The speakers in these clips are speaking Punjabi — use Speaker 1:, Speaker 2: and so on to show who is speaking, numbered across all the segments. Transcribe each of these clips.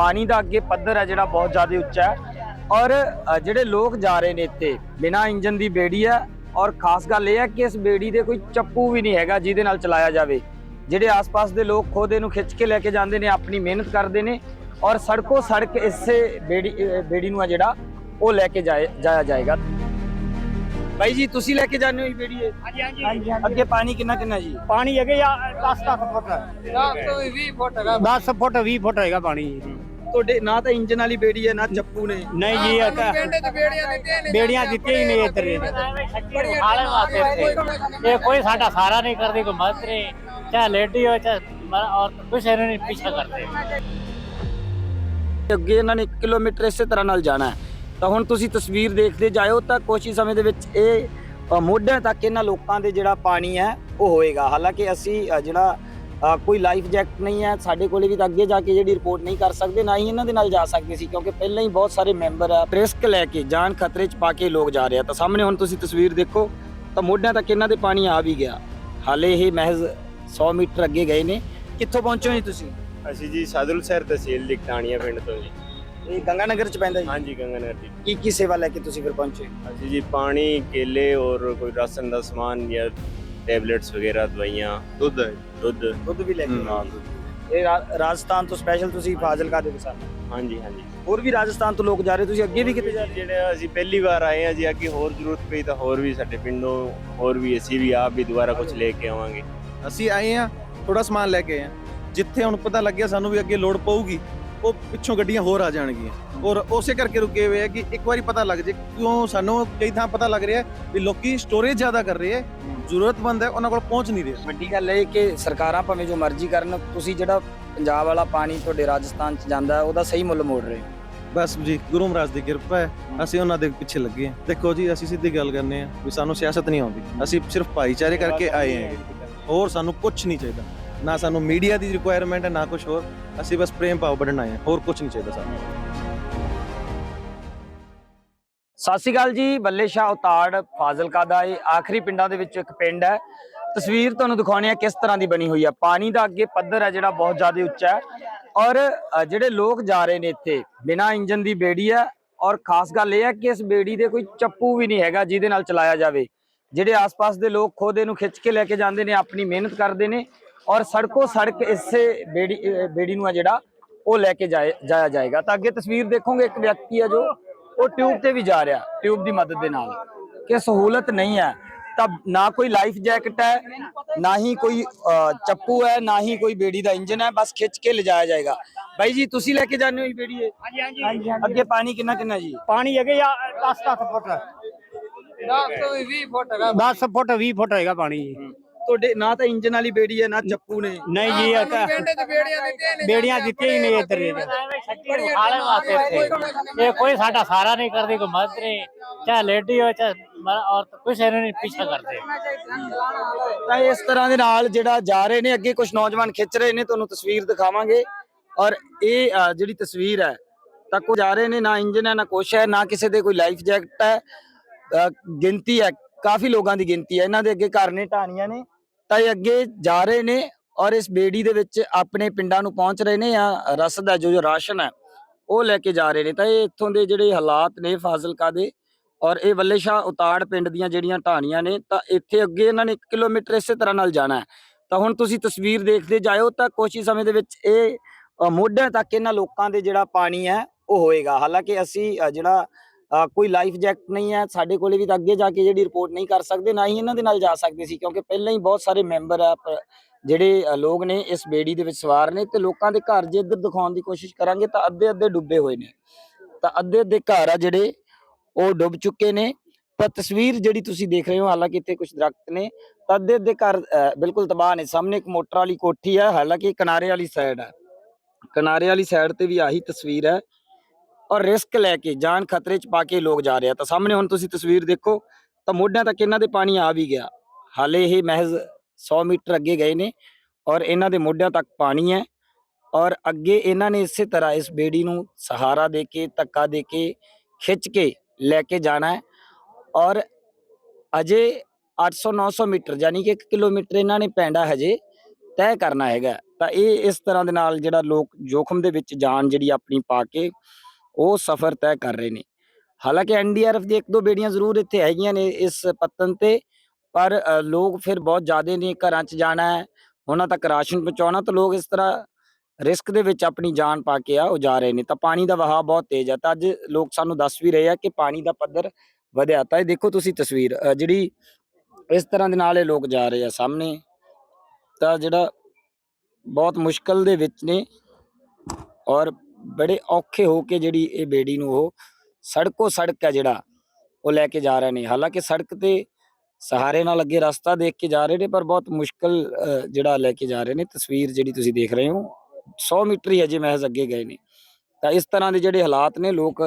Speaker 1: ਪਾਣੀ ਦਾ ਅੱਗੇ ਪੱਧਰ ਹੈ ਜਿਹੜਾ ਬਹੁਤ ਜ਼ਿਆਦਾ ਉੱਚਾ ਹੈ। ਔਰ ਜਿਹੜੇ ਲੋਕ ਜਾ ਰਹੇ ਨੇ ਇੱਥੇ ਬਿਨਾ ਇੰਜਨ ਦੀ ਬੇੜੀ ਹੈ। ਔਰ ਖਾਸ ਗੱਲ ਇਹ ਹੈ ਕਿ ਇਸ ਬੇੜੀ ਦੇ ਕੋਈ ਚੱਪੂ ਵੀ ਨਹੀਂ ਹੈਗਾ ਜਿਹਦੇ ਨਾਲ ਚਲਾਇਆ ਜਾਵੇ। ਜਿਹੜੇ ਆਸ-ਪਾਸ ਦੇ ਲੋਕ ਖੁਦ ਇਹਨੂੰ ਖਿੱਚ ਕੇ ਲੈ ਕੇ ਜਾਂਦੇ ਨੇ ਆਪਣੀ ਮਿਹਨਤ ਕਰਦੇ ਨੇ। ਔਰ ਸੜਕੋ ਸੜਕ ਇਸੇ ਬੇੜੀ ਬੇੜੀ ਨੂੰ ਆ ਜਿਹੜਾ ਉਹ ਲੈ ਕੇ ਜਾਏ- ਜਾਇਆ ਜਾਏਗਾ। ਭਾਈ ਜੀ ਤੁਸੀਂ ਲੈ ਕੇ ਜਾਂਦੇ ਹੋ ਇਹ ਬੇੜੀ ਇਹ?
Speaker 2: ਹਾਂਜੀ ਹਾਂਜੀ।
Speaker 1: ਅੱਗੇ ਪਾਣੀ ਕਿੰਨਾ ਕਿੰਨਾ ਜੀ?
Speaker 2: ਪਾਣੀ ਹੈਗੇ ਜਾਂ 10 10 ਫੁੱਟ। 10 ਫੁੱਟ 20 ਫੁੱਟ ਹੋਏਗਾ ਪਾਣੀ।
Speaker 1: ਤੁਹਾਡੇ ਨਾ ਤਾਂ ਇੰਜਨ ਵਾਲੀ ਬੇੜੀ ਹੈ ਨਾ ਚੱਪੂ ਨੇ।
Speaker 2: ਨਹੀਂ ਜੀ ਇਹ ਤਾਂ ਬੇੜੀਆਂ ਦਿੱਤੀਆਂ ਹੀ ਨਹੀਂ ਇੱਧਰ
Speaker 3: ਇਹ ਕੋਈ ਸਾਡਾ ਸਾਰਾ ਨਹੀਂ ਕਰਦੀ ਕੋਈ ਮਦਦ ਨਹੀਂ। ਲੇਡੀ ਹੋ ਚਾਹੇ ਮਰ- ਕੁਛ ਇਹਨਾਂ ਨੇ ਪਿੱਛਾ ਕਰਦੇ।
Speaker 1: ਅੱਗੇ ਇਹਨਾਂ ਨੇ 1 ਕਿਲੋਮੀਟਰ ਇਸੇ ਤਰ੍ਹਾਂ ਨਾਲ ਜਾਣਾ ਹੈ। ਤਾਂ ਹੁਣ ਤੁਸੀਂ ਤਸਵੀਰ ਦੇਖਦੇ ਜਾਇਓ ਤਾਂ ਕੁਛ ਹੀ ਸਮੇਂ ਦੇ ਵਿੱਚ ਇਹ ਮੋਢਿਆਂ ਤੱਕ ਇਹਨਾਂ ਲੋਕਾਂ ਦੇ ਜਿਹੜਾ ਪਾਣੀ ਹੈ ਉਹ ਹੋਏਗਾ। ਹਾਲਾਂਕਿ ਅਸੀਂ ਜਿਹੜਾ ਕੋਈ ਲਾਈਫ ਜੈਕਟ ਨਹੀਂ ਹੈ ਸਾਡੇ ਕੋਲੇ ਵੀ ਤਾਂ ਅੱਗੇ ਜਾ ਕੇ ਜਿਹੜੀ ਰਿਪੋਰਟ ਨਹੀਂ ਕਰ ਸਕਦੇ ਨਾ ਹੀ ਇਹਨਾਂ ਦੇ ਨਾਲ ਜਾ ਸਕਦੇ ਸੀ ਕਿਉਂਕਿ ਪਹਿਲਾਂ ਹੀ ਬਹੁਤ ਸਾਰੇ ਮੈਂਬਰ ਆ ਰਿਸਕ ਲੈ ਕੇ ਜਾਨ ਖਤਰੇ 'ਚ ਪਾ ਕੇ ਲੋਕ ਜਾ ਰਹੇ ਆ। ਤਾਂ ਸਾਹਮਣੇ ਹੁਣ ਤੁਸੀਂ ਤਸਵੀਰ ਦੇਖੋ ਤਾਂ ਮੋਢਿਆਂ ਤੱਕ ਇਹਨਾਂ ਦੇ ਪਾਣੀ ਆ ਵੀ ਗਿਆ। ਹਾਲੇ ਇਹ ਮਹਿਜ਼ 100 ਮੀਟਰ ਅੱਗੇ ਗਏ ਨੇ। ਕਿੱਥੋਂ ਪਹੁੰਚੇ ਜੀ ਤੁਸੀਂ?
Speaker 4: ਅਸੀਂ ਜੀ ਸਾਦੁਲ ਸ਼ਹਿਰ ਤਹਿਸੀਲ ਲਿਕਟਾਣੀਆਂ ਪਿੰਡ ਤੋਂ ਜੀ।
Speaker 1: ਇਹ ਗੰਗਾ ਨਗਰ 'ਚ ਪੈਂਦਾ ਜੀ?
Speaker 4: ਹਾਂਜੀ ਗੰਗਾਨਗਰ ਜੀ।
Speaker 1: ਕੀ ਕੀ ਸੇਵਾ ਲੈ ਕੇ ਤੁਸੀਂ ਫਿਰ ਪਹੁੰਚੇ?
Speaker 4: ਅਸੀਂ ਜੀ ਪਾਣੀ ਕੇਲੇ ਔਰ ਕੋਈ ਰਾਸ਼ਨ ਦਾ ਸਮਾਨ ਜਾਂ ਟੈਬਲੇਟਸ ਵਗੈਰਾ ਦਵਾਈਆਂ ਦੁੱਧ ਦੁੱਧ।
Speaker 1: ਦੁੱਧ ਵੀ ਲੈ ਕੇ
Speaker 4: ਹਾਂ,
Speaker 1: ਇਹ ਰਾ- ਰਾਜਸਥਾਨ ਤੋਂ ਸਪੈਸ਼ਲ ਤੁਸੀਂ ਫਾਜ਼ਿਲਕਾ ਦੇ ਵਿਸਾਲ
Speaker 4: ਹਾਂਜੀ ਹਾਂਜੀ।
Speaker 1: ਹੋਰ ਵੀ ਰਾਜਸਥਾਨ ਤੋਂ ਲੋਕ ਜਾ ਰਹੇ ਤੁਸੀਂ ਅੱਗੇ ਵੀ ਕਿਤੇ ਜਾ ਰਹੇ
Speaker 4: ਜਿਹੜੇ ਅਸੀਂ ਪਹਿਲੀ ਵਾਰ ਆਏ ਹਾਂ ਜੀ ਅੱਗੇ ਹੋਰ ਜ਼ਰੂਰਤ ਪਈ ਤਾਂ ਹੋਰ ਵੀ ਸਾਡੇ ਪਿੰਡੋਂ ਹੋਰ ਵੀ ਅਸੀਂ ਵੀ ਆਪ ਵੀ ਦੁਬਾਰਾ ਕੁਝ ਲੈ ਕੇ ਆਵਾਂਗੇ।
Speaker 5: ਅਸੀਂ ਆਏ ਆ ਥੋੜਾ ਸਮਾਨ ਲੈ ਕੇ ਆਏ ਆ ਜਿੱਥੇ ਹੁਣ ਪਤਾ ਲੱਗਿਆ ਸਾਨੂੰ ਵੀ ਅੱਗੇ ਲੋਡ ਪਊਗੀ। ਉਹ ਪਿੱਛੋਂ ਗੱਡੀਆਂ ਹੋਰ ਆ ਜਾਣਗੀਆਂ। ਔਰ ਉਸੇ ਕਰਕੇ ਰੁਕੇ ਹੋਏ ਆ ਕਿ ਇੱਕ ਵਾਰੀ ਪਤਾ ਲੱਗ ਜੇ ਕਿਉਂ ਸਾਨੂੰ ਕਈ ਥਾਂ ਪਤਾ ਲੱਗ ਰਿਹਾ ਵੀ ਲੋਕੀ ਸਟੋਰੇਜ ਜ਼ਿਆਦਾ ਕਰ ਰਹੇ ਆ ਜ਼ਰੂਰਤਮੰਦ ਹੈ ਉਹਨਾਂ ਕੋਲ ਪਹੁੰਚ ਨਹੀਂ ਰਿਹਾ।
Speaker 1: ਵੱਡੀ ਗੱਲ ਇਹ ਕਿ ਸਰਕਾਰਾਂ ਭਾਵੇਂ ਜੋ ਮਰਜ਼ੀ ਕਰਨ ਤੁਸੀਂ ਜਿਹੜਾ ਪੰਜਾਬ ਵਾਲਾ ਪਾਣੀ ਤੁਹਾਡੇ ਰਾਜਸਥਾਨ ਚ ਜਾਂਦਾ ਹੈ, ਉਹਦਾ ਸਹੀ ਮੁੱਲ ਮੋੜ ਰਹੇ ਹੋ।
Speaker 5: ਬਸ ਜੀ ਗੁਰੂ ਮਹਾਰਾਜ ਦੀ ਕਿਰਪਾ ਹੈ ਅਸੀਂ ਉਹਨਾਂ ਦੇ ਪਿੱਛੇ ਲੱਗੇ ਆ ਦੇਖੋ ਜੀ ਅਸੀਂ ਸਿੱਧੀ ਗੱਲ ਕਰਨੇ ਆ ਵੀ ਸਾਨੂੰ ਸਿਆਸਤ ਨਹੀਂ ਆਉਂਦੀ। ਅਸੀਂ ਸਿਰਫ ਭਾਈਚਾਰੇ ਕਰਕੇ ਆਏ ਆ ਹੋਰ ਸਾਨੂੰ ਕੁਝ ਨਹੀਂ ਚਾਹੀਦਾ। ਨਾ ਸਾਨੂੰ ਮੀਡੀਆ ਦੀ ਰਿਕੁਆਇਰਮੈਂਟ ਹੈ, ਨਾ ਕੁਝ ਹੋਰ। ਅਸੀਂ ਬਸ ਪ੍ਰੇਮ ਭਾਵ ਵੱਢਣ ਆਏ ਆ ਹੋਰ ਕੁਝ ਨਹੀਂ ਚਾਹੀਦਾ ਸਾਨੂੰ।
Speaker 1: ਸਤਿ ਸ਼੍ਰੀ ਅਕਾਲ ਜੀ। ਬੱਲੇ ਸ਼ਾਹ ਉਤਾੜ, ਫਾਜ਼ਿਲਕਾ ਦਾ ਇਹ ਆਖਰੀ ਪਿੰਡਾਂ ਦੇ ਵਿੱਚੋਂ ਇੱਕ ਪਿੰਡ ਹੈ। ਤਸਵੀਰ ਤੁਹਾਨੂੰ ਦਿਖਾਉਣੀ ਆ ਕਿਸ ਤਰ੍ਹਾਂ ਦੀ ਬਣੀ ਹੋਈ ਹੈ। ਪਾਣੀ ਦਾ ਅੱਗੇ ਪੱਧਰ ਹੈ, ਜਿਹੜਾ ਬਹੁਤ ਜ਼ਿਆਦਾ ਉੱਚਾ ਹੈ। ਔਰ ਜਿਹੜੇ ਲੋਕ ਜਾ ਰਹੇ ਨੇ ਇੱਥੇ, ਬਿਨਾ ਇੰਜਨ ਦੀ ਬੇੜੀ ਹੈ। ਔਰ ਖਾਸ ਗੱਲ ਇਹ ਹੈ ਕਿ ਇਸ ਬੇੜੀ ਦੇ ਕੋਈ ਚੱਪੂ ਵੀ ਨਹੀਂ ਹੈਗਾ, ਜਿਹਦੇ ਨਾਲ ਚਲਾਇਆ ਜਾਵੇ। ਜਿਹੜੇ ਆਸ-ਪਾਸ ਦੇ ਲੋਕ ਖੁਦ ਇਹਨੂੰ ਖਿੱਚ ਕੇ ਲੈ ਕੇ ਜਾਂਦੇ ਨੇ, ਆਪਣੀ ਮਿਹਨਤ ਕਰਦੇ ਨੇ। ਔਰ ਸੜਕੋ ਸੜਕ ਇਸੇ ਬੇੜੀ ਬੇੜੀ ਨੂੰ ਆ ਜਿਹੜਾ ਉਹ ਲੈ ਕੇ ਜਾਇਆ ਜਾਏਗਾ। ਤਾਂ ਅੱਗੇ ਤਸਵੀਰ ਦੇਖੋਗੇ ਇੱਕ ਵਿਅਕਤੀ ਹੈ ਜੋ ਉਹ ਟਿਊਬ ਤੇ ਵੀ ਜਾ ਰਿਹਾ ਟਿਊਬ ਦੀ ਮਦਦ ਦੇ ਨਾਲ। ਕਿ ਸਹੂਲਤ ਨਹੀਂ ਹੈ ਤਾਂ ਨਾ ਕੋਈ ਲਾਈਫ ਜੈਕਟ ਹੈ ਨਾ ਹੀ ਕੋਈ ਚੱਪੂ ਹੈ ਨਾ ਹੀ ਕੋਈ ਬੇੜੀ ਦਾ ਇੰਜਨ ਹੈ ਬਸ ਖਿੱਚ ਕੇ ਲਿਜਾਇਆ ਜਾਏਗਾ। ਬਾਈ ਜੀ ਤੁਸੀਂ ਲੈ ਕੇ ਜਾਂਦੇ ਹੋ ਇਹ ਬੇੜੀ ਇਹ?
Speaker 2: ਹਾਂਜੀ ਹਾਂਜੀ।
Speaker 1: ਅੱਗੇ ਪਾਣੀ ਕਿੰਨਾ ਕਿੰਨਾ ਜੀ?
Speaker 2: ਪਾਣੀ ਹੈਗੇ ਜਾਂ 10 10 ਫੁੱਟ? 10 ਫੁੱਟ 20 ਫੁੱਟ ਹੋਏਗਾ ਪਾਣੀ
Speaker 1: ਤੁਹਾਡੇ ਨਾ ਤਾਂ ਇੰਜਨ ਵਾਲੀ ਬੇੜੀ ਹੈ ਨਾ ਚੱਪੂ ਨੇ।
Speaker 2: ਨਹੀਂ ਜੀ ਇਹ ਬੇੜੀਆਂ ਦਿੱਤੀਆਂ ਹੀ ਨਹੀਂ ਇੱਧਰ।
Speaker 3: ਇਹ ਕੋਈ ਸਾਡਾ ਸਾਰਾ ਨਹੀਂ ਕਰਦੇ ਕੋਈ ਮਦਦ ਨਹੀਂ। ਲੇਡੀ ਹੋ ਚਾਹੇ ਔਰਤ ਕੁਛ ਇਹਨਾਂ ਨੇ ਪਿੱਛਾ ਕਰਦੇ।
Speaker 1: ਤਾਂ ਇਸ ਤਰ੍ਹਾਂ ਦੇ ਨਾਲ ਜਿਹੜਾ ਜਾ ਰਹੇ ਨੇ ਅੱਗੇ ਕੁਝ ਨੌਜਵਾਨ ਖਿੱਚ ਰਹੇ ਨੇ ਤੁਹਾਨੂੰ ਤਸਵੀਰ ਦਿਖਾਵਾਂਗੇ। ਔਰ ਇਹ ਜਿਹੜੀ ਤਸਵੀਰ ਹੈ ਤਾਂ ਕੋ ਜਾ ਰਹੇ ਨੇ ਨਾ ਇੰਜਨ ਹੈ ਨਾ ਕੁਛ ਹੈ ਨਾ ਕਿਸੇ ਦੇ ਕੋਈ ਲਾਈਫ ਜੈਕਟ ਹੈ। ਗਿਣਤੀ ਹੈ ਕਾਫੀ ਲੋਕਾਂ ਦੀ ਗਿਣਤੀ ਹੈ। ਇਹਨਾਂ ਦੇ ਅੱਗੇ ਘਰ ਨੇ ਢਾਣੀਆਂ ਨੇ। ਤਾਂ ਇਹ ਅੱਗੇ ਜਾ ਰਹੇ ਨੇ ਔਰ ਇਸ ਬੇੜੀ ਦੇ ਵਿੱਚ ਆਪਣੇ ਪਿੰਡਾਂ ਨੂੰ ਪਹੁੰਚ ਰਹੇ ਨੇ ਜਾਂ ਰਸਦ ਹੈ ਜੋ ਜੋ ਰਾਸ਼ਨ ਹੈ ਉਹ ਲੈ ਕੇ ਜਾ ਰਹੇ ਨੇ। ਤਾਂ ਇਹ ਇੱਥੋਂ ਦੇ ਜਿਹੜੇ ਹਾਲਾਤ ਨੇ ਫਾਜ਼ਿਲਕਾ ਦੇ ਔਰ ਇਹ ਵੱਲੇ ਸ਼ਾਹ ਉਤਾੜ ਪਿੰਡ ਦੀਆਂ ਜਿਹੜੀਆਂ ਢਾਣੀਆਂ ਨੇ ਤਾਂ ਇੱਥੇ ਅੱਗੇ ਇਹਨਾਂ ਨੇ 1 ਕਿਲੋਮੀਟਰ ਇਸੇ ਤਰ੍ਹਾਂ ਨਾਲ ਜਾਣਾ ਹੈ। ਤਾਂ ਹੁਣ ਤੁਸੀਂ ਤਸਵੀਰ ਦੇਖਦੇ ਜਾਇਓ ਤਾਂ ਕੁਛ ਹੀ ਸਮੇਂ ਦੇ ਵਿੱਚ ਇਹ ਅ, ਮੋਢਿਆਂ ਤੱਕ ਇਹਨਾਂ ਲੋਕਾਂ ਦੇ ਜਿਹੜਾ ਪਾਣੀ ਹੈ ਉਹ ਹੋਏਗਾ। ਹਾਲਾਂਕਿ ਅਸੀਂ ਜਿਹੜਾ ਕੋਈ ਲਾਈਫ ਜੈਕਟ ਨਹੀਂ ਹੈ, ਸਾਡੇ ਕੋਲੇ ਵੀ ਤਾਂ ਅੱਗੇ ਜਾ ਕੇ ਜਿਹੜੀ ਰਿਪੋਰਟ ਨਹੀਂ ਕਰ ਸਕਦੇ, ਨਾ ਹੀ ਇਹਨਾਂ ਦੇ ਨਾਲ ਜਾ ਸਕਦੇ ਸੀ, ਕਿਉਂਕਿ ਪਹਿਲਾਂ ਹੀ ਬਹੁਤ ਸਾਰੇ ਮੈਂਬਰ ਆ ਜਿਹੜੇ ਲੋਕ ਨੇ ਇਸ ਬੇੜੀ ਦੇ ਵਿੱਚ ਸਵਾਰ ਨੇ ਤੇ ਲੋਕਾਂ ਦੇ ਘਰ ਜੇ ਇੱਧਰ ਦਿਖਾਉਣ ਦੀ ਕੋਸ਼ਿਸ਼ ਕਰਾਂਗੇ ਤਾਂ ਅੱਧੇ ਅੱਧੇ ਡੁੱਬੇ ਹੋਏ ਨੇ। ਤਾਂ ਅੱਧੇ ਅੱਧੇ ਘਰ ਆ ਜਿਹੜੇ, ਉਹ ਡੁੱਬ ਚੁੱਕੇ ਨੇ। ਤਾਂ ਤਸਵੀਰ ਜਿਹੜੀ ਤੁਸੀਂ ਦੇਖ ਰਹੇ ਹੋ, ਹਾਲਾਂਕਿ ਇੱਥੇ ਕੁਝ ਦਰਖਤ ਨੇ, ਤਾਂ ਅੱਧੇ ਅੱਧੇ ਘਰ ਬਿਲਕੁਲ ਤਬਾਹ ਨੇ। ਸਾਹਮਣੇ ਇੱਕ ਮੋਟਰ ਵਾਲੀ ਕੋਠੀ ਹੈ ਹਾਲਾਂਕਿ ਕਿਨਾਰੇ ਵਾਲੀ ਸਾਈਡ ਹੈ ਕਿਨਾਰੇ ਵਾਲੀ ਸਾਈਡ ਤੇ ਵੀ ਆਹੀ ਤਸਵੀਰ ਹੈ। ਔਰ ਰਿਸਕ ਲੈ ਕੇ, ਜਾਨ ਖਤਰੇ 'ਚ ਪਾ ਕੇ ਲੋਕ ਜਾ ਰਹੇ ਆ। ਤਾਂ ਸਾਹਮਣੇ ਹੁਣ ਤੁਸੀਂ ਤਸਵੀਰ ਦੇਖੋ, ਤਾਂ ਮੋਢਿਆਂ ਤੱਕ ਇਹਨਾਂ ਦੇ ਪਾਣੀ ਆ ਵੀ ਗਿਆ। ਹਾਲੇ ਇਹ ਮਹਿਜ਼ 100 ਮੀਟਰ ਅੱਗੇ ਗਏ ਨੇ ਔਰ ਇਹਨਾਂ ਦੇ ਮੋਢਿਆਂ ਤੱਕ ਪਾਣੀ ਹੈ ਔਰ ਅੱਗੇ ਇਹਨਾਂ ਨੇ ਇਸੇ ਤਰ੍ਹਾਂ ਇਸ ਬੇੜੀ ਨੂੰ ਸਹਾਰਾ ਦੇ ਕੇ, ਧੱਕਾ ਦੇ ਕੇ, ਖਿੱਚ ਕੇ ਲੈ ਕੇ ਜਾਣਾ ਹੈ ਔਰ ਅਜੇ 800 900 ਮੀਟਰ ਯਾਨੀ ਕਿ 1 ਕਿਲੋਮੀਟਰ ਇਹਨਾਂ ਨੇ ਪੈਂਡਾ ਹਜੇ ਤੈਅ ਕਰਨਾ ਹੈਗਾ। ਤਾਂ ਇਹ ਇਸ ਤਰ੍ਹਾਂ ਦੇ ਨਾਲ ਜਿਹੜਾ ਲੋਕ ਜੋਖਮ ਦੇ ਵਿੱਚ ਜਾਨ ਜਿਹੜੀ ਆਪਣੀ ਪਾ ਕੇ ਉਹ ਸਫ਼ਰ ਤੈਅ ਕਰ ਰਹੇ ਨੇ। ਹਾਲਾਂਕਿ ਐਨਡੀਆਰਐਫ ਦੀ ਇੱਕ ਦੋ ਬੇੜੀਆਂ ਜ਼ਰੂਰ ਇੱਥੇ ਹੈਗੀਆਂ ਨੇ ਇਸ ਪੱਤਨ ਤੇ, ਪਰ ਲੋਕ ਫਿਰ ਬਹੁਤ ਜ਼ਿਆਦੇ ਨੇ ਘਰਾਂ 'ਚ ਜਾਣਾ ਹੈ, ਉਹਨਾਂ ਤੱਕ ਰਾਸ਼ਨ ਪਹੁੰਚਾਉਣਾ, ਤਾਂ ਲੋਕ ਇਸ ਤਰ੍ਹਾਂ ਰਿਸਕ ਦੇ ਵਿੱਚ ਆਪਣੀ ਜਾਨ ਪਾ ਕੇ ਆ ਉਹ ਜਾ ਰਹੇ ਨੇ, ਤਾਂ ਪਾਣੀ ਦਾ ਵਹਾਅ ਬਹੁਤ ਤੇਜ਼ ਹੈ, ਤਾਂ ਅੱਜ ਲੋਕ ਸਾਨੂੰ ਦੱਸ ਵੀ ਰਹੇ ਆ ਕਿ ਪਾਣੀ ਦਾ ਪੱਧਰ ਵਧਿਆ, ਤਾਂ ਇਹ ਦੇਖੋ ਤੁਸੀਂ ਤਸਵੀਰ ਜਿਹੜੀ ਇਸ ਤਰ੍ਹਾਂ ਦੇ ਨਾਲ ਇਹ ਲੋਕ ਜਾ ਰਹੇ ਆ ਸਾਹਮਣੇ, ਤਾਂ ਜਿਹੜਾ ਬਹੁਤ ਮੁਸ਼ਕਲ ਦੇ ਵਿੱਚ ਨੇ ਔਰ ਬੜੇ ਔਖੇ ਹੋ ਕੇ ਜਿਹੜੀ ਇਹ ਬੇੜੀ ਨੂੰ ਉਹ ਸੜਕੋ ਸੜਕ ਹੈ ਜਿਹੜਾ, ਉਹ ਲੈ ਕੇ ਜਾ ਰਹੇ ਨੇ। ਹਾਲਾਂਕਿ ਸੜਕ ਤੇ ਸਹਾਰੇ ਨਾਲ ਅੱਗੇ ਰਸਤਾ ਦੇਖ ਕੇ ਜਾ ਰਹੇ ਨੇ, ਪਰ ਬਹੁਤ ਮੁਸ਼ਕਲ ਜਿਹੜਾ ਲੈ ਕੇ ਜਾ ਰਹੇ ਨੇ। ਤਸਵੀਰ ਜਿਹੜੀ ਤੁਸੀਂ ਦੇਖ ਰਹੇ ਹੋ 100 ਮੀਟਰ ਹੀ ਅਜੇ ਮਹਿਜ਼ ਅੱਗੇ ਗਏ ਨੇ। ਤਾਂ ਇਸ ਤਰ੍ਹਾਂ ਦੇ ਜਿਹੜੇ ਹਾਲਾਤ ਨੇ, ਲੋਕ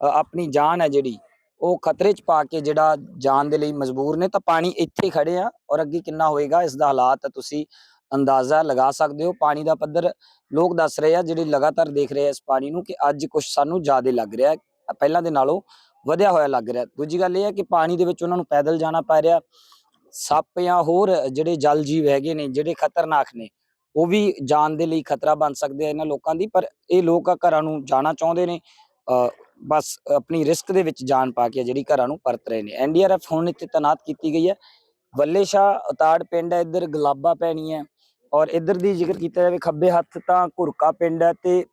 Speaker 1: ਆਪਣੀ ਜਾਨ ਹੈ ਜਿਹੜੀ, ਉਹ ਖਤਰੇ 'ਚ ਪਾ ਕੇ ਜਿਹੜਾ ਜਾਨ ਦੇ ਲਈ ਮਜਬੂਰ ਨੇ। ਤਾਂ ਪਾਣੀ ਇੱਥੇ ਖੜੇ ਆ, ਔਰ ਅੱਗੇ ਕਿੰਨਾ ਹੋਏਗਾ, ਇਸ ਦਾ ਹਾਲਾਤ ਤੁਸੀਂ ਅੰਦਾਜ਼ਾ ਲਗਾ ਸਕਦੇ ਹੋ। ਪਾਣੀ ਦਾ ਪੱਧਰ ਲੋਕ ਦੱਸ ਰਹੇ ਆ ਜਿਹੜੇ ਲਗਾਤਾਰ ਦੇਖ ਰਹੇ ਆ ਇਸ ਪਾਣੀ ਨੂੰ ਕਿ ਅੱਜ ਕੁਝ ਸਾਨੂੰ ਜ਼ਿਆਦਾ ਲੱਗ ਰਿਹਾ ਪਹਿਲਾਂ ਦੇ ਨਾਲੋਂ ਵਧਿਆ ਹੋਇਆ ਲੱਗ ਰਿਹਾ ਦੂਜੀ ਗੱਲ ਇਹ ਹੈ ਕਿ ਪਾਣੀ ਦੇ ਵਿੱਚ ਉਹਨਾਂ ਨੂੰ ਪੈਦਲ ਜਾਣਾ ਪੈ ਰਿਹਾ। ਸੱਪ ਜਾਂ ਹੋਰ ਜਿਹੜੇ ਜਲ ਜੀਵ ਹੈਗੇ ਨੇ ਜਿਹੜੇ ਖਤਰਨਾਕ ਨੇ ਉਹ ਵੀ ਜਾਨ ਦੇ ਲਈ ਖਤਰਾ ਬਣ ਸਕਦੇ ਆ ਇਹਨਾਂ ਲੋਕਾਂ ਦੀ ਪਰ ਇਹ ਲੋਕ ਘਰਾਂ ਨੂੰ ਜਾਣਾ ਚਾਹੁੰਦੇ ਨੇ। ਅ, ਬਸ ਆਪਣੀ ਰਿਸਕ ਦੇ ਵਿੱਚ ਜਾਨ ਪਾ ਕੇ ਜਿਹੜੀ ਘਰਾਂ ਨੂੰ ਪਰਤ ਰਹੇ ਨੇ। ਐਨਡੀਆਰਐਫ ਹੁਣ ਇੱਥੇ ਤਾਇਨਾਤ ਕੀਤੀ ਗਈ ਹੈ। ਵੱਲੇ ਸ਼ਾਹ ਉਤਾੜ ਪਿੰਡ ਹੈ ਇੱਧਰ ਗਲਾਬਾ ਪੈਣੀ ਹੈ। ਔਰ ਇੱਧਰ ਦੀ ਜ਼ਿਕਰ ਕੀਤਾ ਜਾਵੇ ਖੱਬੇ ਹੱਥ ਤਾਂ ਘੁਰਕਾ ਪਿੰਡ ਹੈ ਤੇ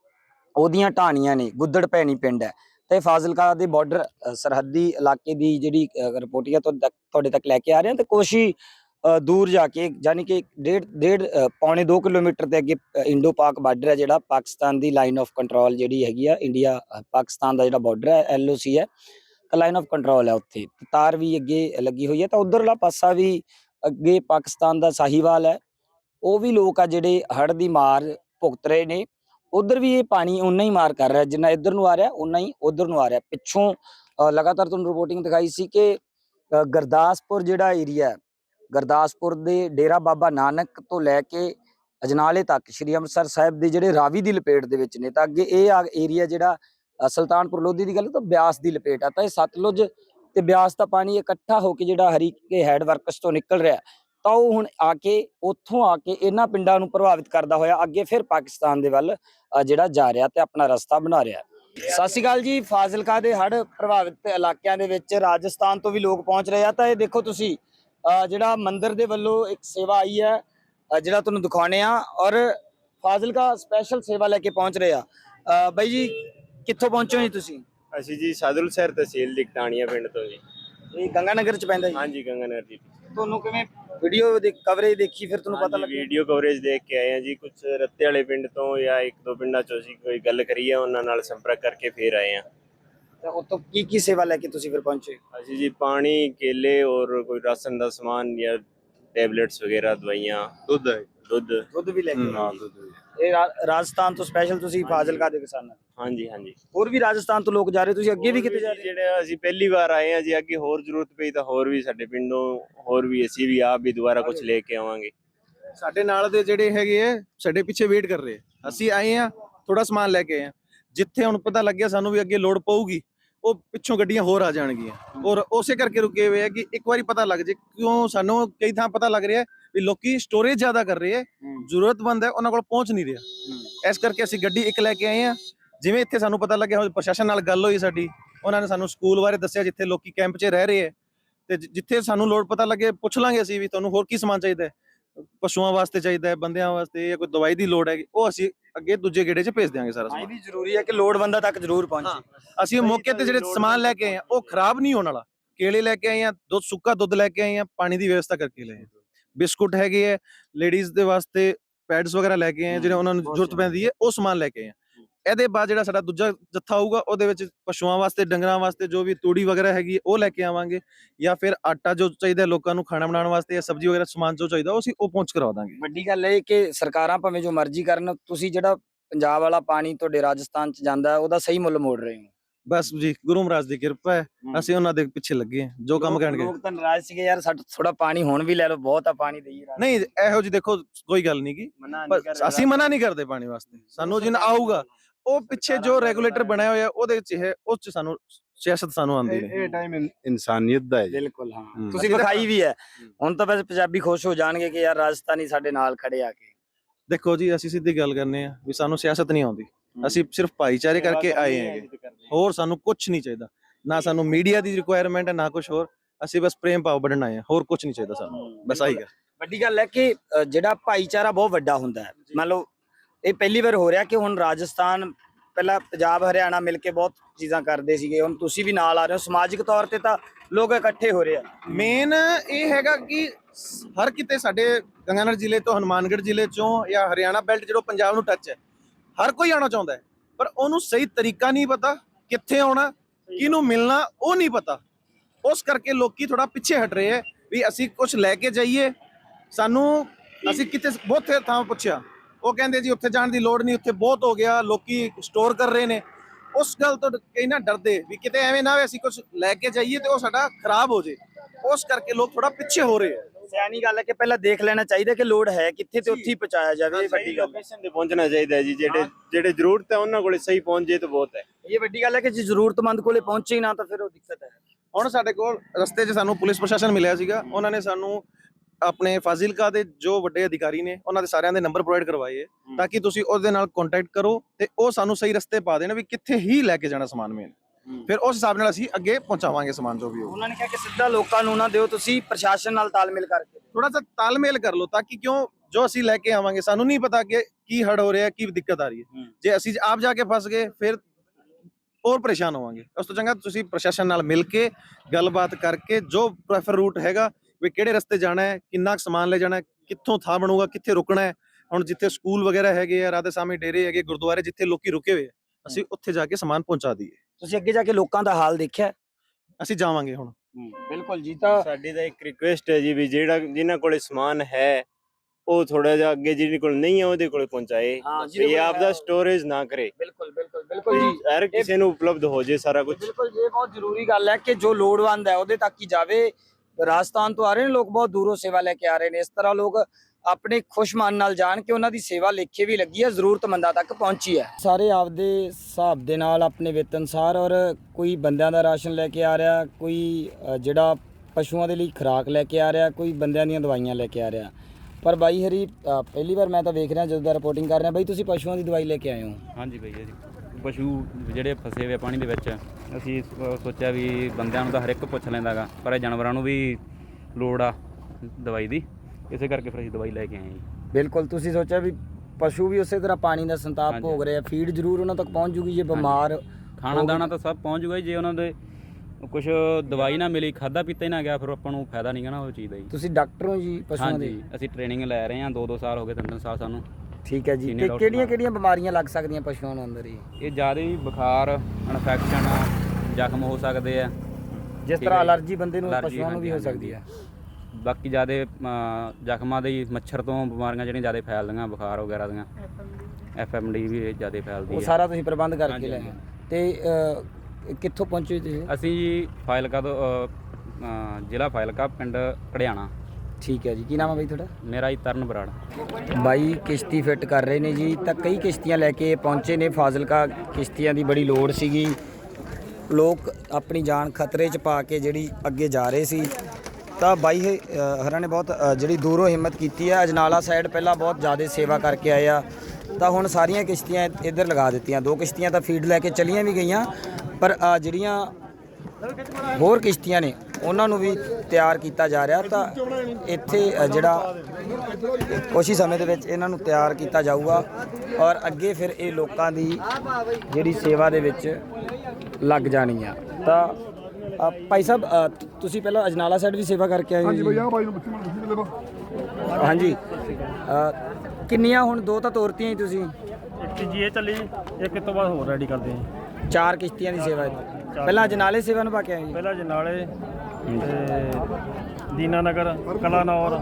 Speaker 1: ਉਹਦੀਆਂ ਢਾਣੀਆਂ ਨੇ, ਗੁੱਦੜ ਪੈਣੀ ਪਿੰਡ ਹੈ। ਤੇ ਫਾਜ਼ਿਲਕਾ ਦੇ ਬਾਰਡਰ ਸਰਹੱਦੀ ਇਲਾਕੇ ਦੀ ਜਿਹੜੀ ਰਿਪੋਰਟਿੰਗ ਹੈ ਤੁਹਾਡੇ ਤੱਕ ਲੈ ਕੇ ਆ ਰਹੇ ਹਾਂ ਤੇ ਕੋਸ਼ੀ ਦੂਰ ਜਾ ਕੇ ਯਾਨੀ ਕਿ ਡੇਢ ਡੇਢ ਪੌਣੇ 2 ਕਿਲੋਮੀਟਰ ਦੇ ਅੱਗੇ ਇੰਡੋ ਪਾਕ ਬਾਰਡਰ ਹੈ ਜਿਹੜਾ ਪਾਕਿਸਤਾਨ ਦੀ ਲਾਈਨ ਆਫ ਕੰਟਰੋਲ ਜਿਹੜੀ ਹੈਗੀ ਆ, ਇੰਡੀਆ ਪਾਕਿਸਤਾਨ ਦਾ ਜਿਹੜਾ ਬਾਰਡਰ ਹੈ, ਐਲਓਸੀ ਹੈ ਲਾਈਨ ਆਫ ਕੰਟਰੋਲ ਹੈ ਉੱਥੇ। ਤਾਰ ਵੀ ਅੱਗੇ ਲੱਗੀ ਹੋਈ ਹੈ ਤਾਂ ਉਧਰਲਾ ਪਾਸਾ ਵੀ ਅੱਗੇ ਪਾਕਿਸਤਾਨ ਦਾ ਸਾਹੀਵਾਲ ਹੈ। ਉਹ ਵੀ ਲੋਕ ਆ ਜਿਹੜੇ ਹੜ੍ਹ ਦੀ ਮਾਰ ਭੁਗਤ ਰਹੇ ਨੇ। ਉਧਰ ਵੀ ਇਹ ਪਾਣੀ ਉਨਾ ਹੀ ਮਾਰ ਕਰ ਰਿਹਾ ਜਿੰਨਾ ਇੱਧਰ ਨੂੰ ਆ ਰਿਹਾ ਉਨਾ ਹੀ ਉਧਰ ਨੂੰ ਆ ਰਿਹਾ। ਪਿੱਛੋਂ ਲਗਾਤਾਰ ਤੁਹਾਨੂੰ ਰਿਪੋਰਟਿੰਗ ਦਿਖਾਈ ਸੀ ਕਿ ਅ, ਗੁਰਦਾਸਪੁਰ ਜਿਹੜਾ ਏਰੀਆ ਹੈ ਗੁਰਦਾਸਪੁਰ ਦੇ ਡੇਰਾ ਬਾਬਾ ਨਾਨਕ ਤੋਂ ਲੈ ਕੇ ਅਜਨਾਲੇ ਤੱਕ ਸ਼੍ਰੀ ਅੰਮ੍ਰਿਤਸਰ ਸਾਹਿਬ ਦੇ ਜਿਹੜੇ ਰਾਵੀ ਦੀ ਲਪੇਟ ਦੇ ਵਿੱਚ ਨੇ ਤਾਂ ਅੱਗੇ ਇਹ ਏਰੀਆ ਜਿਹੜਾ ਸੁਲਤਾਨਪੁਰ ਲੋਧੀ ਦੀ ਗੱਲ ਤਾਂ ਬਿਆਸ ਦੀ ਲਪੇਟ ਆ। ਤਾਂ ਇਹ ਸਤਲੁਜ ਤੇ ਬਿਆਸ ਦਾ ਪਾਣੀ ਇਕੱਠਾ ਹੋ ਕੇ ਜਿਹੜਾ ਹਰੀਕੇ ਹੈਡ ਵਰਕਸ ਤੋਂ ਨਿਕਲ ਰਿਹਾ ਤਾਂ ਉਹ ਹੁਣ ਆ ਕੇ, ਉੱਥੋਂ ਆ ਕੇ ਇਹਨਾਂ ਪਿੰਡਾਂ ਨੂੰ ਪ੍ਰਭਾਵਿਤ ਕਰਦਾ ਹੋਇਆ, ਅੱਗੇ ਫਿਰ ਪਾਕਿਸਤਾਨ ਦੇ ਵੱਲ ਜਿਹੜਾ ਜਾ ਰਿਹਾ ਤੇ ਆਪਣਾ ਰਸਤਾ ਬਣਾ ਰਿਹਾ। ਸਤਿ ਸ਼੍ਰੀ ਅਕਾਲ ਜੀ, ਫਾਜ਼ਿਲਕਾ ਦੇ ਹੜ੍ਹ ਪ੍ਰਭਾਵਿਤ ਇਲਾਕਿਆਂ ਦੇ ਵਿੱਚ ਰਾਜਸਥਾਨ ਤੋਂ ਵੀ ਲੋਕ ਪਹੁੰਚ ਰਹੇ ਆ, ਤਾਂ ਇਹ ਦੇਖੋ ਤੁਸੀਂ ਜਿਹੜਾ ਮੰਦਿਰ ਦੇ ਵੱਲੋਂ ਇੱਕ ਸੇਵਾ ਆਈ ਹੈ ਜਿਹੜਾ ਤੁਹਾਨੂੰ ਦਿਖਾਉਣੇ ਆ, ਔਰ ਫਾਜ਼ਿਲਕਾ ਸਪੈਸ਼ਲ ਸੇਵਾ ਲੈ ਕੇ ਪਹੁੰਚ ਰਹੇ ਆ। ਬਾਈ ਜੀ, ਕਿੱਥੋਂ ਪਹੁੰਚੋ ਜੀ ਤੁਸੀਂ?
Speaker 4: ਅਸੀਂ ਜੀ ਸਾਦੁਲ ਸ਼ਹਿਰ ਤਹਿਸੀਲ ਦੀ ਪਿੰਡ ਤੋਂ ਜੀ।
Speaker 1: ਇਹ ਗੰਗਾਨਗਰ ਚ ਪੈਂਦਾ ਜੀ?
Speaker 4: ਹਾਂਜੀ ਗੰਗਾਨਗਰ ਜੀ
Speaker 1: ਤੁਹਾਨੂੰ ਕਿਵੇਂ ਵੀਡੀਓ ਦੇ ਕਵਰੇਜ ਦੇਖੀ ਫਿਰ ਤੁਹਾਨੂੰ ਪਤਾ ਲੱਗਿਆ?
Speaker 4: ਵੀਡੀਓ ਕਵਰੇਜ ਦੇਖ ਕੇ ਆਏ ਆ ਜੀ। ਕੁਝ ਰੱਤੇ ਵਾਲੇ ਪਿੰਡ ਤੋਂ ਜਾਂ ਇੱਕ ਦੋ ਪਿੰਡਾਂ ਚੋਂ ਅਸੀਂ ਕੋਈ ਗੱਲ ਕਰੀ ਆ ਉਹਨਾਂ ਨਾਲ ਸੰਪਰਕ ਕਰਕੇ ਫੇਰ ਆਏ ਆ
Speaker 1: ਤਾਂ ਉੱਥੋਂ ਕੀ ਕੀ ਸੇਵਾ ਲੈ ਕੇ ਤੁਸੀਂ ਫਿਰ ਪਹੁੰਚੇ?
Speaker 4: ਅਸੀਂ ਜੀ ਪਾਣੀ ਕੇਲੇ ਔਰ ਕੋਈ ਰਾਸ਼ਨ ਦਾ ਸਮਾਨ ਜਾਂ ਟੈਬਲੇਟਸ ਵਗੈरह ਦਵਾਈਆਂ। ਦੁੱਧ ਦੁੱਧ।
Speaker 1: ਦੁੱਧ ਵੀ ਲੈ ਕੇ ਆਏ। ਇਹ ਰਾ- ਰਾਜਸਥਾਨ ਤੋਂ ਸਪੈਸ਼ਲ ਤੁਸੀਂ ਫਾਜ਼ਿਲਕਾ ਦੇ ਕਿਸਾਨ ਹੋ।
Speaker 4: ਹਾਂਜੀ ਹਾਂਜੀ।
Speaker 1: ਹੋਰ ਵੀ ਰਾਜਸਥਾਨ ਤੋਂ ਲੋਕ ਜਾ ਰਹੇ ਤੁਸੀਂ ਅੱਗੇ ਵੀ ਕਿਤੇ ਜਾ ਰਹੇ?
Speaker 4: ਜਿਹੜੇ ਅਸੀਂ ਪਹਿਲੀ ਵਾਰ ਆਏ ਆ ਜੀ ਅੱਗੇ ਹੋਰ ਜ਼ਰੂਰਤ ਪਈ ਤਾਂ ਹੋਰ ਵੀ ਸਾਡੇ ਪਿੰਡੋਂ ਹੋਰ ਵੀ ਅਸੀਂ ਵੀ ਆਪ ਵੀ ਦੁਬਾਰਾ ਕੁਝ ਲੈ ਕੇ ਆਵਾਂਗੇ।
Speaker 5: ਸਾਡੇ ਨਾਲ ਦੇ ਜਿਹੜੇ ਹੈਗੇ ਆ ਸਾਡੇ ਪਿੱਛੇ ਵੇਟ ਕਰ ਰਹੇ ਆ। ਅਸੀਂ ਆਏ ਆ ਥੋੜਾ ਸਮਾਨ ਲੈ ਕੇ ਆਏ ਆ ਜਿੱਥੇ ਹੁਣ ਪਤਾ ਲੱਗਿਆ ਸਾਨੂੰ ਵੀ ਅੱਗੇ ਲੋਡ ਪਊਗੀ ਉਹ ਪਿੱਛੋਂ ਗੱਡੀਆਂ ਹੋਰ ਆ ਜਾਣਗੀਆਂ। ਔਰ ਉਸੇ ਕਰਕੇ ਰੁਕੇ ਹੋਏ ਆ ਕਿ ਇੱਕ ਵਾਰੀ ਪਤਾ ਲੱਗ ਜੇ ਕਿਉਂ ਸਾਨੂੰ ਕਈ ਥਾਂ ਪਤਾ ਲੱਗ ਰਿਹਾ ਵੀ ਲੋਕੀ ਸਟੋਰੇਜ ਜ਼ਿਆਦਾ ਕਰ ਰਹੇ ਆ ਜ਼ਰੂਰਤਮੰਦ ਹੈ ਉਹਨਾਂ ਕੋਲ ਪਹੁੰਚ ਨਹੀਂ ਰਿਹਾ। ਇਸ ਕਰਕੇ ਅਸੀਂ ਗੱਡੀ ਇੱਕ ਲੈ ਕੇ ਆਏ ਆ ਜਿਵੇਂ ਇੱਥੇ ਸਾਨੂੰ ਪਤਾ ਲੱਗਿਆ ਪ੍ਰਸ਼ਾਸਨ ਨਾਲ ਗੱਲ ਹੋਈ ਸਾਡੀ। ਉਹਨਾਂ ਨੇ ਸਾਨੂੰ ਸਕੂਲ ਬਾਰੇ ਦੱਸਿਆ ਜਿੱਥੇ ਲੋਕੀ ਕੈਂਪ 'ਚ ਰਹਿ ਰਹੇ ਆ। ਤੇ ਜਿੱਥੇ ਸਾਨੂੰ ਲੋੜ ਪਤਾ ਲੱਗੇ ਪੁੱਛ ਲਾਂਗੇ ਅਸੀਂ ਵੀ ਤੁਹਾਨੂੰ ਹੋਰ ਕੀ ਸਮਾਨ ਚਾਹੀਦਾ ਹੈ। ਪਸ਼ੂਆਂ ਵਾਸਤੇ ਚਾਹੀਦਾ ਹੈ ਬੰਦਿਆਂ ਵਾਸਤੇ ਜਾਂ ਕੋਈ ਦਵਾਈ ਦੀ ਲੋੜ ਹੈਗੀ ਉਹ ਅਸੀਂ ਅੱਗੇ ਦੂਜੇ ਗੇੜੇ 'ਚ ਭੇਜ ਦਿਆਂਗੇ ਸਾਰਾ
Speaker 1: ਹਾਂ ਇਹ
Speaker 5: ਸਮਾਨ
Speaker 1: ਵੀ ਜ਼ਰੂਰੀ ਹੈ ਕਿ ਲੋੜਵੰਦਾਂ ਤੱਕ ਜ਼ਰੂਰ ਪਹੁੰਚੇ।
Speaker 5: ਅਸੀਂ ਉਹ ਮੌਕੇ ਤੇ ਜਿਹੜੇ ਸਮਾਨ ਲੈ ਕੇ ਆਏ ਆ ਉਹ ਖਰਾਬ ਨਹੀਂ ਹੋਣ ਵਾਲਾ। ਕੇਲੇ ਲੈ ਕੇ ਆਏ ਆ ਦੁੱਧ ਸੁੱਕਾ ਦੁੱਧ ਲੈ ਕੇ ਆਏ ਆ ਪਾਣੀ ਦੀ ਵਿਵਸਥਾ ਕਰਕੇ ਲਏ ਆ ਬਿਸਕੁਟ ਹੈਗੇ ਆ ਲੇਡੀਜ਼ ਦੇ ਵਾਸਤੇ ਪੈਡਸ ਵਗੈਰਾ ਲੈ ਕੇ ਆਏ ਆ ਜਿਹੜੇ ਉਹਨਾਂ ਨੂੰ
Speaker 1: ਬਹੁਤ
Speaker 5: ਜ਼ਰੂਰਤ
Speaker 1: ਸੋਹਣਾ।
Speaker 5: ਪੈਂਦੀ ਹੈ ਉਹ ਸਮਾਨ ਲੈ ਕੇ ਆਏ ਆ। ਇਹਦੇ ਬਾਅਦ ਜਿਹੜਾ ਸਾਡਾ ਦੂਜਾ ਜੱਥਾ ਆਊਗਾ ਉਹਦੇ ਵਿੱਚ ਪਸ਼ੂਆਂ ਵਾਸਤੇ ਡੰਗਰਾਂ ਵਾਸਤੇ ਜੋ ਵੀ ਤੂੜੀ ਵਗੈਰਾ ਹੈਗੀ ਹੈ, ਉਹ ਲੈ ਕੇ ਆਵਾਂਗੇ ਜਾਂ ਫਿਰ ਆਟਾ ਜੋ ਚਾਹੀਦਾ ਹੈ ਲੋਕਾਂ ਨੂੰ ਖਾਣਾ ਬਣਾਉਣ ਵਾਸਤੇ ਜਾਂ ਸਬਜ਼ੀ ਵਗੈਰਾ ਸਮਾਨ ਜੋ ਚਾਹੀਦਾ ਉਹ ਅਸੀਂ ਉਹ ਪਹੁੰਚ ਕਰਵਾ ਦਾਂਗੇ।
Speaker 1: ਵੱਡੀ ਗੱਲ ਇਹ ਕਿ ਸਰਕਾਰਾਂ ਭਾਵੇਂ ਜੋ ਮਰਜ਼ੀ ਕਰਨ ਤੁਸੀਂ ਜਿਹੜਾ ਪੰਜਾਬ ਵਾਲਾ ਪਾਣੀ ਤੁਹਾਡੇ ਰਾਜਸਥਾਨ ਚ ਜਾਂਦਾ ਹੈ, ਉਹਦਾ ਸਹੀ ਮੁੱਲ ਮੋੜ ਰਹੇ ਹੋ।
Speaker 5: ਬਸ ਜੀ ਗੁਰੂ ਮਹਾਰਾਜ ਦੀ ਕਿਰਪਾ ਹੈ ਅਸੀਂ ਉਹਨਾਂ ਦੇ ਪਿੱਛੇ ਲੱਗੇ ਹਾਂ ਜੋ ਕੰਮ ਕਰਨਗੇ।
Speaker 1: ਲੋਕ ਤਾਂ ਨਾਰਾਜ਼ ਸੀਗੇ ਯਾਰ ਸਾਡਾ ਥੋੜਾ ਪਾਣੀ ਹੁਣ ਵੀ ਲੈ ਲਓ ਬਹੁਤ ਆ ਪਾਣੀ ਦੇਈ
Speaker 5: ਨਹੀਂ ਇਹੋ ਜੀ ਦੇਖੋ ਕੋਈ ਗੱਲ ਨਹੀਂ ਪਰ ਅਸੀਂ ਮਨਾ ਨਹੀਂ ਕਰਦੇ ਪਾਣੀ ਵਾਸਤੇ। ਸਾਨੂੰ ਜਿੰਨਾ ਆਊਗਾ ਉਹ ਪਿੱਛੇ ਜੋ ਰੈਗੂਲੇਟਰ ਬਣਾਇਆ ਹੋਇਆ ਉਹਦੇ ਵਿੱਚ ਹੈ ਉਸ ਚ ਸਾਨੂੰ ਸਿਆਸਤ ਸਾਨੂੰ ਆਉਂਦੀ ਨੇ
Speaker 6: ਇਹ ਟਾਈਮ ਇਨਸਾਨੀਅਤ ਦਾ ਹੈ ਜੀ।
Speaker 1: ਬਿਲਕੁਲ ਹਾਂ।
Speaker 6: ਹੂੰ।
Speaker 1: ਤੁਸੀਂ ਵਿਖਾਈ ਵੀ ਹੈ। ਹੁਣ ਤਾਂ ਵੈਸੇ ਪੰਜਾਬੀ ਖੁਸ਼ ਹੋ ਜਾਣਗੇ ਕਿ ਯਾਰ ਰਾਜਸਥਾਨੀ ਸਾਡੇ ਨਾਲ ਖੜੇ ਆ ਕੇ।
Speaker 5: ਦੇਖੋ ਜੀ ਅਸੀਂ ਸਿੱਧੀ ਗੱਲ ਕਰਨੇ ਆ ਵੀ ਸਾਨੂੰ ਸਿਆਸਤ ਨਹੀਂ ਆਉਂਦੀ। ਅਸੀਂ ਸਿਰਫ ਭਾਈਚਾਰੇ ਕਰਕੇ ਆਏ ਹੈਗੇ। ਹੋਰ ਸਾਨੂੰ ਕੁਝ ਨਹੀਂ ਚਾਹੀਦਾ। ਨਾ ਸਾਨੂੰ ਮੀਡੀਆ ਦੀ ਰਿਕੁਆਇਰਮੈਂਟ ਹੈ ਨਾ ਕੁਝ ਹੋਰ। ਅਸੀਂ ਬਸ ਪ੍ਰੇਮ ਭਾਵ ਵੱਢਣ ਆਏ ਹਾਂ। ਹੋਰ ਕੁਝ ਨਹੀਂ ਚਾਹੀਦਾ ਸਾਨੂੰ। ਬਸ ਆਹੀ ਗੱਲ
Speaker 1: ਵੱਡੀ ਗੱਲ ਹੈ ਕਿ ਅ, ਜਿਹੜਾ ਭਾਈਚਾਰਾ ਬਹੁਤ ਵੱਡਾ ਹੁੰਦਾ ਹੈ। ਮੰਨ ਲਓ ਇਹ ਪਹਿਲੀ ਵਾਰ ਹੋ ਰਿਹਾ ਕਿ ਹੁਣ ਰਾਜਸਥਾਨ ਪਹਿਲਾਂ ਪੰਜਾਬ ਹਰਿਆਣਾ ਮਿਲ ਕੇ ਬਹੁਤ ਚੀਜ਼ਾਂ ਕਰਦੇ ਸੀਗੇ। ਹੁਣ ਤੁਸੀਂ ਵੀ ਨਾਲ ਆ ਰਹੇ ਹੋ। ਸਮਾਜਿਕ ਤੌਰ ਤੇ ਤਾਂ ਲੋਕ ਇਕੱਠੇ ਹੋ ਰਹੇ ਆ।
Speaker 5: ਮੇਨ ਇਹ ਹੈਗਾ ਕਿ ਸ- ਹਰ ਕਿਤੇ ਸਾਡੇ ਗੰਗਾਨਗਰ ਜ਼ਿਲ੍ਹੇ ਤੋਂ ਹਨੂਮਾਨਗੜ੍ਹ ਜ਼ਿਲ੍ਹੇ ਚੋਂ ਜਾਂ ਹਰਿਆਣਾ ਬੈਲਟ ਜਿਹੜਾ ਪੰਜਾਬ ਨੂੰ ਟੱਚ ਹੈ। ਹਰ ਕੋਈ ਆਉਣਾ ਚਾਹੁੰਦਾ ਹੈ ਪਰ ਉਹਨੂੰ ਸਹੀ ਤਰੀਕਾ ਨਹੀਂ ਪਤਾ ਕਿੱਥੇ ਆਉਣਾ ਕਿਹਨੂੰ ਮਿਲਣਾ ਉਹ ਨਹੀਂ ਪਤਾ। ਉਸ ਕਰਕੇ ਲੋਕੀ ਥੋੜਾ ਪਿੱਛੇ ਹਟ ਰਹੇ ਹੈ ਵੀ ਅਸੀਂ ਕੁਝ ਲੈ ਕੇ ਜਾਈਏ। ਸਾਨੂੰ ਅਸੀਂ ਕਿਤੇ ਬਹੁਤ ਥਾਂ ਪੁੱਛਿਆ। ਉਹ ਕਹਿੰਦੇ ਜੀ ਉੱਥੇ ਜਾਣ ਦੀ ਲੋੜ ਨਹੀਂ ਉੱਥੇ ਬਹੁਤ ਹੋ ਗਿਆ ਲੋਕੀ ਸਟੋਰ ਕਰ ਰਹੇ ਨੇ। ਉਸ ਗੱਲ ਤੋਂ ਕਈ ਨਾ ਡਰਦੇ ਵੀ ਕਿਤੇ ਐਵੇਂ ਨਾ ਹੋਵੇ ਅਸੀਂ ਕੁਝ ਲੈ ਕੇ ਜਾਈਏ ਤੇ ਉਹ ਸਾਡਾ ਖਰਾਬ ਹੋ ਜੇ। ਉਸ ਕਰਕੇ ਲੋਕ ਥੋੜਾ ਪਿੱਛੇ ਹੋ ਰਹੇ ਆ।
Speaker 1: ਸਿਆਣੀ ਗੱਲ ਹੈ ਕਿ ਪਹਿਲਾਂ ਦੇਖ ਲੈਣਾ ਚਾਹੀਦਾ ਕਿ ਲੋੜ ਹੈ ਕਿੱਥੇ ਤੇ ਉੱਥੇ ਹੀ ਪਹੁੰਚਾਇਆ ਜਾਵੇ ਇਹ ਵੱਡੀ ਗੱਲ ਹੈ।
Speaker 4: ਲੋਕੇਸ਼ਨ ਤੇ ਪਹੁੰਚਣਾ ਚਾਹੀਦਾ ਹੈ ਜੀ ਜਿਹੜੇ ਜਿਹੜੇ ਜ਼ਰੂਰਤ ਹੈ ਉਹਨਾਂ ਕੋਲੇ ਸਹੀ ਪਹੁੰਚ ਜੇ ਤਾਂ ਬਹੁਤ ਹੈ।
Speaker 1: ਇਹ ਵੱਡੀ ਗੱਲ ਹੈ ਕਿ ਜੇ ਜ਼ਰੂਰਤਮੰਦ ਕੋਲੇ ਪਹੁੰਚੇ ਹੀ ਨਾ ਤਾਂ ਫਿਰ ਉਹ ਦਿੱਕਤ ਹੈ।
Speaker 5: ਹੁਣ ਸਾਡੇ ਕੋਲ ਰਸਤੇ 'ਚ ਸਾਨੂੰ ਪੁਲਿਸ ਪ੍ਰਸ਼ਾਸਨ ਮਿਲਿਆ ਸੀਗਾ। ਉਹਨਾਂ ਨੇ ਸਾਨੂੰ ਆਪਣੇ ਫਾਜ਼ਿਲਕਾ ਦੇ ਜੋ ਵੱਡੇ ਅਧਿਕਾਰੀ ਨੇ ਉਹਨਾਂ ਦੇ ਸਾਰਿਆਂ ਦੇ ਨੰਬਰ ਪ੍ਰੋਵਾਈਡ ਕਰਵਾਏ ਹੈ, ਤਾਂ ਕਿ ਤੁਸੀਂ ਉਹਦੇ ਨਾਲ ਕੰਟੈਕਟ ਕਰੋ ਤੇ ਉਹ ਸਾਨੂੰ ਸਹੀ ਰਸਤੇ ਪਾ ਦੇਣ ਵੀ ਕਿੱਥੇ ਹੀ ਲੈ ਕੇ ਜਾਣਾ ਸਮਾਨ ਮੇਨ ਫਿਰ ਉਸ ਹਿਸਾਬ ਨਾਲ ਅਸੀਂ ਅੱਗੇ ਪਹੁੰਚਾਵਾਂਗੇ ਸਮਾਨ ਜੋ ਵੀ ਹੋ
Speaker 1: ਉਹਨਾਂ ਨੇ ਕਿਹਾ ਕਿ ਸਿੱਧਾ ਲੋਕਾਂ ਨੂੰ ਨਾ ਦਿਓ ਤੁਸੀਂ ਪ੍ਰਸ਼ਾਸਨ ਨਾਲ ਤਾਲਮੇਲ ਕਰਕੇ
Speaker 5: ਥੋੜਾ ਜਿਹਾ ਤਾਲਮੇਲ ਕਰ ਲਓ ਤਾਂ ਕਿ ਕਿਉਂ ਜੋ ਅਸੀਂ ਲੈ ਕੇ ਆਵਾਂਗੇ ਸਾਨੂੰ ਨਹੀਂ ਪਤਾ ਕਿ ਕੀ ਹੜ ਹੋ ਰਿਹਾ ਕੀ ਦਿੱਕਤ ਆ ਰਹੀ ਹੈ। ਜੇ ਅਸੀਂ ਆਪ ਜਾ ਕੇ ਫਸ ਗਏ ਫਿਰ ਹੋਰ ਪਰੇਸ਼ਾਨ ਹੋਵਾਂਗੇ। ਉਸ ਤੋਂ ਚੰਗਾ ਤੁਸੀਂ ਪ੍ਰਸ਼ਾਸਨ ਨਾਲ ਮਿਲ ਕੇ ਗੱਲਬਾਤ ਕਰਕੇ ਜੋ ਪ੍ਰੈਫਰ ਰੂਟ ਹੈਗਾ ਵੀ ਕਿਹੜੇ ਰਸਤੇ ਜਾਣਾ ਹੈ ਕਿੰਨਾ ਕੁ ਸਮਾਨ ਲੈ ਜਾਣਾ ਹੈ ਕਿੱਥੋਂ ਥਾਂ ਬਣੂਗਾ ਕਿੱਥੇ ਰੁਕਣਾ ਹੈ। ਹੁਣ ਜਿੱਥੇ ਸਕੂਲ ਵਗੈਰਾ ਹੈਗੇ ਆ ਰਾਧੇ ਸਾਹਮਣੇ ਡੇਰੇ ਹੈਗੇ ਗੁਰਦੁਆਰੇ ਜਿੱਥੇ ਲੋਕੀ ਰੁਕੇ ਹੋਏ ਆ ਅਸੀਂ ਉੱਥੇ ਜਾ ਕੇ ਸਮਾਨ ਪਹੁੰਚਾ ਦਈਏ।
Speaker 1: ਤੁਸੀਂ ਅੱਗੇ ਜਾ ਕੇ ਲੋਕਾਂ ਦਾ ਹਾਲ ਦੇਖਿਆ
Speaker 5: ਅਸੀਂ ਜਾਵਾਂਗੇ ਹੁਣ।
Speaker 1: ਬਿਲਕੁਲ ਜੀ ਤਾਂ
Speaker 4: ਸਾਡੀ ਤਾਂ ਇੱਕ ਰਿਕੁਐਸਟ ਹੈ ਜੀ ਵੀ ਜਿਹੜਾ ਜਿਨ੍ਹਾਂ ਕੋਲੇ ਸਮਾਨ ਹੈ ਉਹ ਥੋੜਾ ਜਿਹਾ ਅੱਗੇ ਜਿਹਦੇ ਕੋਲ ਨਹੀਂ ਹੈ ਉਹਦੇ ਕੋਲੇ ਪਹੁੰਚਾਏ।
Speaker 1: ਹਾਂ, ਜਿਹਦੇ
Speaker 4: ਇਹ
Speaker 1: ਕੋਲ
Speaker 4: ਆਪ
Speaker 1: ਹੈ
Speaker 4: ਦਾ
Speaker 1: ਉਹ-
Speaker 4: ਸਟੋਰੇਜ ਨਾ ਕਰੇ।
Speaker 1: ਬਿਲਕੁਲ ਬਿਲਕੁਲ ਬਿਲਕੁਲ ਜੀ।
Speaker 4: ਹਰ ਕਿਸੇ ਨੂੰ ਉਪਲਬਧ ਹੋ ਜੇ ਸਾਰਾ ਕੁਝ
Speaker 1: ਬਿਲਕੁਲ ਜੀ ਇਹ ਬਹੁਤ ਜ਼ਰੂਰੀ ਗੱਲ ਹੈ ਕਿ ਜੋ ਲੋੜਵੰਦ ਹੈ ਉਹਦੇ ਤੱਕ ਹੀ ਜਾਵੇ। ਰਾਜਸਥਾਨ ਤੋਂ ਆ ਰਹੇ ਨੇ ਲੋਕ ਬਹੁਤ ਦੂਰੋਂ ਸੇਵਾ ਲੈ ਕੇ ਆ ਰਹੇ ਨੇ। ਇਸ ਤਰ੍ਹਾਂ ਲੋਕ ਆਪਣੇ ਖੁਸ਼ ਮਨ ਨਾਲ ਜਾਣ ਕੇ ਉਹਨਾਂ ਦੀ ਸੇਵਾ ਲੇਖੇ ਵੀ ਲੱਗੀ ਹੈ ਜ਼ਰੂਰਤਮੰਦਾਂ ਤੱਕ ਪਹੁੰਚੀ ਹੈ। ਸਾਰੇ ਆਪਦੇ ਹਿਸਾਬ ਦੇ ਨਾਲ ਆਪਣੇ ਵੇਤਨ ਅਨੁਸਾਰ ਔਰ ਕੋਈ ਬੰਦਿਆਂ ਦਾ ਰਾਸ਼ਨ ਲੈ ਕੇ ਆ ਰਿਹਾ ਕੋਈ ਜਿਹੜਾ ਪਸ਼ੂਆਂ ਦੇ ਲਈ ਖੁਰਾਕ ਲੈ ਕੇ ਆ ਰਿਹਾ ਕੋਈ ਬੰਦਿਆਂ ਦੀਆਂ ਦਵਾਈਆਂ ਲੈ ਕੇ ਆ ਰਿਹਾ। ਪਰ ਬਾਈ ਹਰੀ ਪਹਿਲੀ ਵਾਰ ਮੈਂ ਤਾਂ ਵੇਖ ਰਿਹਾ ਜਦੋਂ ਦਾ ਰਿਪੋਰਟਿੰਗ ਕਰ ਰਿਹਾ ਬਾਈ ਤੁਸੀਂ ਪਸ਼ੂਆਂ ਦੀ ਦਵਾਈ ਲੈ ਕੇ ਆਏ ਹੋ?
Speaker 7: ਹਾਂਜੀ ਭਈਆ ਜੀ ਪਸ਼ੂ ਜਿਹੜੇ ਫਸੇ ਹੋਏ ਆ ਪਾਣੀ ਦੇ ਵਿੱਚ ਅਸੀਂ ਸੋਚਿਆ ਵੀ ਬੰਦਿਆਂ ਨੂੰ ਤਾਂ ਹਰ ਇੱਕ ਪੁੱਛ ਲੈਂਦਾਗਾ ਪਰ ਇਹ ਜਾਨਵਰਾਂ ਨੂੰ ਵੀ ਲੋੜ ਆ ਦਵਾਈ ਦੀ। ਇਸੇ ਕਰਕੇ ਫਿਰ ਅਸੀਂ ਦਵਾਈ ਲੈ ਕੇ ਆਏ ਜੀ।
Speaker 1: ਬਿਲਕੁਲ ਤੁਸੀਂ ਸੋਚਿਆ ਵੀ ਪਸ਼ੂ ਵੀ ਉਸੇ ਤਰ੍ਹਾਂ ਪਾਣੀ ਦਾ ਸੰਤਾਪ
Speaker 7: ਹਾਂਜੀ।
Speaker 1: ਭੋਗ ਰਹੇ ਆ ਫੀਡ ਜ਼ਰੂਰ ਉਹਨਾਂ ਤੱਕ ਪਹੁੰਚ ਜੂਗੀ ਜੇ ਬਿਮਾਰ
Speaker 7: ਖਾਣਾ ਦਾਣਾ ਤਾਂ ਸਭ ਪਹੁੰਚ ਜੂਗਾ ਜੀ, ਜੇ ਉਹਨਾਂ ਦੇ ਕੁਝ ਦਵਾਈ ਨਾ ਮਿਲੀ ਖਾਦਾ ਪੀਤਾ ਹੀ ਨਾ ਗਿਆ ਫਿਰ ਆਪਾਂ ਨੂੰ ਫਾਇਦਾ ਨਹੀਂ ਗਾ ਨਾ ਉਹ ਚੀਜ਼ ਦਾ ਜੀ।
Speaker 1: ਤੁਸੀਂ ਡਾਕਟਰ ਹੋ ਜੀ ਪਸ਼ੂਆਂ ਦੇ?
Speaker 7: ਹਾਂਜੀ ਅਸੀਂ ਟ੍ਰੇਨਿੰਗ ਲੈ ਰਹੇ ਹਾਂ 2-2 ਸਾਲ ਹੋ ਗਏ 3-3 ਸਾਲ ਸਾਨੂੰ।
Speaker 1: ਠੀਕ ਹੈ ਜੀ
Speaker 7: Senior
Speaker 1: ਤੇ
Speaker 7: doctor
Speaker 1: ਕਿਹੜੀਆਂ। ਕਿਹੜੀਆਂ ਬਿਮਾਰੀਆਂ ਲੱਗ ਸਕਦੀਆਂ ਪਸ਼ੂਆਂ ਨੂੰ ਅੰਦਰ ਹੀ
Speaker 7: ਇਹ ਜ਼ਿਆਦਾ ਹੀ ਬੁਖਾਰ ਇਨਫੈਕਸ਼ਨ ਜ਼ਖਮ ਹੋ ਸਕਦੇ ਆ।
Speaker 1: ਜਿਸ
Speaker 7: ਠੀਕ
Speaker 1: ਤਰ੍ਹਾਂ
Speaker 7: ਹੈ ਜੀ।
Speaker 1: ਅਲਰਜੀ ਬੰਦੇ ਨੂੰ ਪਸ਼ੂਆਂ ਨੂੰ ਵੀ ਹੋ
Speaker 7: ਹਾਂਜੀ,
Speaker 1: ਸਕਦੀ ਹੈ।
Speaker 7: ਬਾਕੀ ਜ਼ਿਆਦਾ ਜ਼ਖਮਾਂ ਦੇ ਮੱਛਰ ਤੋਂ ਬਿਮਾਰੀਆਂ ਜਿਹੜੀਆਂ ਜ਼ਿਆਦਾ ਫੈਲਦੀਆਂ ਬੁਖਾਰ ਵਗੈਰਾ ਦੀਆਂ। ਐਫਐਮਡੀ ਵੀ ਜ਼ਿਆਦਾ ਫੈਲਦੀ
Speaker 1: ਉਹ
Speaker 7: ਹੈ
Speaker 1: ਸਾਰਾ ਤੁਸੀਂ ਪ੍ਰਬੰਧ ਕਰਕੇ ਲੈ। ਤੇ ਕਿੱਥੋਂ ਪਹੁੰਚੇ ਤੁਸੀਂ?
Speaker 7: ਅਸੀਂ ਜੀ ਫਾਇਲਕਾ ਤੋਂ ਅ, ਅ, ਜ਼ਿਲ੍ਹਾ ਫਾਇਲਕਾ ਪਿੰਡ ਕੜਿਆਣਾ।
Speaker 1: ਠੀਕ ਹੈ ਜੀ। ਕੀ ਨਾਮ ਹੈ ਬਾਈ ਤੁਹਾਡਾ?
Speaker 7: ਮੇਰਾ ਹੀ ਤਰਨ ਬਰਾੜ।
Speaker 1: ਬਾਈ ਕਿਸ਼ਤੀ ਫਿੱਟ ਕਰ ਰਹੇ ਨੇ ਜੀ। ਤਾਂ ਕਈ ਕਿਸ਼ਤੀਆਂ ਲੈ ਕੇ ਪਹੁੰਚੇ ਨੇ। ਫਾਜ਼ਿਲਕਾ ਕਿਸ਼ਤੀਆਂ ਦੀ ਬੜੀ ਲੋੜ ਸੀਗੀ। ਲੋਕ ਆਪਣੀ ਜਾਨ ਖਤਰੇ 'ਚ ਪਾ ਕੇ ਜਿਹੜੀ ਅੱਗੇ ਜਾ ਰਹੇ ਸੀ। ਤਾਂ ਬਾਈ ਇਹ, ਅ, ਹਰਾਂ ਨੇ ਬਹੁਤ ਅ, ਜਿਹੜੀ ਦੂਰੋਂ ਹਿੰਮਤ ਕੀਤੀ ਹੈ ਅਜਨਾਲਾ ਸਾਈਡ ਪਹਿਲਾਂ ਬਹੁਤ ਜ਼ਿਆਦਾ ਸੇਵਾ ਕਰਕੇ ਆਏ ਆ। ਤਾਂ ਹੁਣ ਸਾਰੀਆਂ ਕਿਸ਼ਤੀਆਂ ਇੱਧਰ ਲਗਾ ਦਿੱਤੀਆਂ। ਦੋ ਕਿਸ਼ਤੀਆਂ ਤਾਂ ਫੀਡ ਲੈ ਕੇ ਚਲੀਆਂ ਵੀ ਗਈਆਂ ਪਰ ਅ, ਜਿਹੜੀਆਂ ਹੋਰ ਕਿਸ਼ਤੀਆਂ ਨੇ ਉਹਨਾਂ ਨੂੰ ਵੀ ਤਿਆਰ ਕੀਤਾ ਜਾ ਰਿਹਾ। ਤਾਂ ਇੱਥੇ ਅ, ਜਿਹੜਾ ਕੁਛ ਹੀ ਸਮੇਂ ਦੇ ਵਿੱਚ ਇਹਨਾਂ ਨੂੰ ਤਿਆਰ ਕੀਤਾ ਜਾਊਗਾ ਔਰ ਅੱਗੇ ਫਿਰ ਇਹ ਲੋਕਾਂ ਦੀ ਜਿਹੜੀ ਸੇਵਾ ਦੇ ਵਿੱਚ ਲੱਗ ਜਾਣੀ ਆ। ਤਾਂ ਅ, ਭਾਈ ਸਾਹਿਬ ਅ, ਤੁ- ਤੁਸੀਂ ਪਹਿਲਾਂ ਅਜਨਾਲਾ ਸਾਈਡ ਵੀ ਸੇਵਾ ਕਰਕੇ ਆਏ ਹੋ
Speaker 8: ਹਾਂਜੀ
Speaker 1: ਜੀ?
Speaker 8: ਭਈਆ ਬਾਈ ਨੂੰ ਮੈਨੂੰ ਪੁੱਛੀ ਦੇਖੋ
Speaker 1: ਹਾਂਜੀ। ਅ, ਕਿੰਨੀਆਂ ਹੁਣ ਦੋ ਤਾਂ ਤੋਰਤੀਆਂ ਹੀ ਤੁਸੀਂ?
Speaker 9: ਇੱਕ ਜੀ ਇਹ ਚੱਲੀ ਇੱਕ ਤੋਂ ਬਾਅਦ ਹੋਰ ਰੈਡੀ ਕਰਦੇ ਹਾਂ
Speaker 1: ਚਾਰ ਕਿਸ਼ਤੀਆਂ ਦੀ ਸੇਵਾ। ਪਹਿਲਾਂ ਅਜਨਾਲੇ ਸੇਵਾ ਨਿਭਾ ਕੇ ਆਏ ਜੀ।
Speaker 9: ਪਹਿਲਾਂ ਜਨਾਲੇ ਤੇ ਦੀਨਾਨਗਰ ਕਲਾਨੌਰ।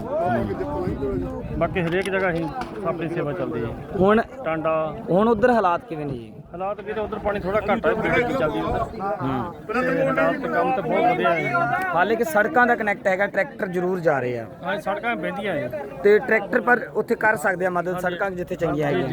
Speaker 9: ਬਾਕੀ ਹਰੇਕ ਜਗ੍ਹਾ ਹੀ ਆਪਣੀ ਸੇਵਾ ਚੱਲਦੀ ਹੈ।
Speaker 1: ਹੁਣ
Speaker 9: ਟਾਂਡਾ।
Speaker 1: ਹੁਣ ਉਧਰ ਹਾਲਾਤ ਕਿਵੇਂ ਨੇ ਜੀ?
Speaker 9: ਹਾਲਾਤ ਵੀ ਤਾਂ ਉਧਰ ਪਾਣੀ ਥੋੜਾ ਘੱਟ ਹੈ ਗੱਡੀ ਚੱਲਦੀ ਉਧਰ। ਤੇ ਕੰਮ ਤਾਂ ਬਹੁਤ ਵਧੀਆ ਹੈ।
Speaker 1: ਹਾਲੇ ਕਿ ਸੜਕਾਂ ਦਾ ਕਨੈਕਟ ਹੈਗਾ ਟਰੈਕਟਰ ਜ਼ਰੂਰ ਜਾ ਰਹੇ ਆ।
Speaker 9: ਹਾਂ ਸੜਕਾਂ ਬਹਿੰਦੀਆਂ ਹੈ
Speaker 1: ਤੇ ਟਰੈਕਟਰ ਪਰ ਉੱਥੇ ਕਰ ਸਕਦੇ ਆ ਮਦਦ ਸੜਕਾਂ ਜਿੱਥੇ ਚੰਗੀਆਂ ਹੈਗੀਆਂ।